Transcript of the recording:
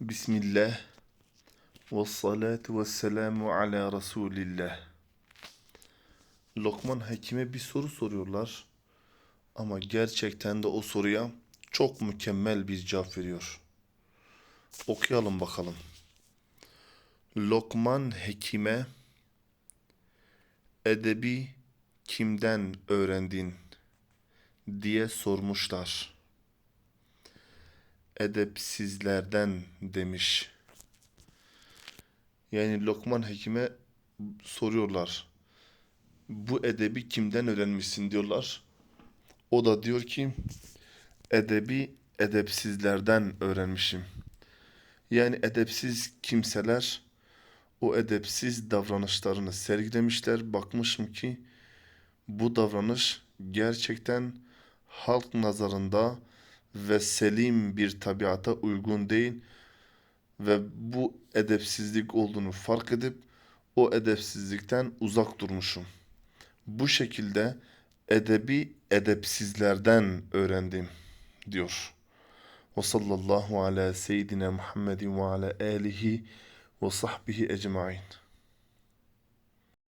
Bismillah. Ve salatu ve selamu ala Resulillah. Lokman Hekim'e bir soru soruyorlar. Ama gerçekten de o soruya çok mükemmel bir cevap veriyor. Okuyalım bakalım. Lokman Hekim'e edebi kimden öğrendin diye sormuşlar. Edepsizlerden demiş. Yani Lokman Hekim'e soruyorlar. Bu edebi kimden öğrenmişsin diyorlar. O da diyor ki edebi edepsizlerden öğrenmişim. Yani edepsiz kimseler o edepsiz davranışlarını sergilemişler. Bakmışım ki bu davranış gerçekten halk nazarında ve selim bir tabiata uygun değil ve bu edepsizlik olduğunu fark edip o edepsizlikten uzak durmuşum. Bu şekilde edebi edepsizlerden öğrendim diyor. Ve sallallahu ala seyyidina Muhammedin ve ala alihi ve sahbihi ecmain.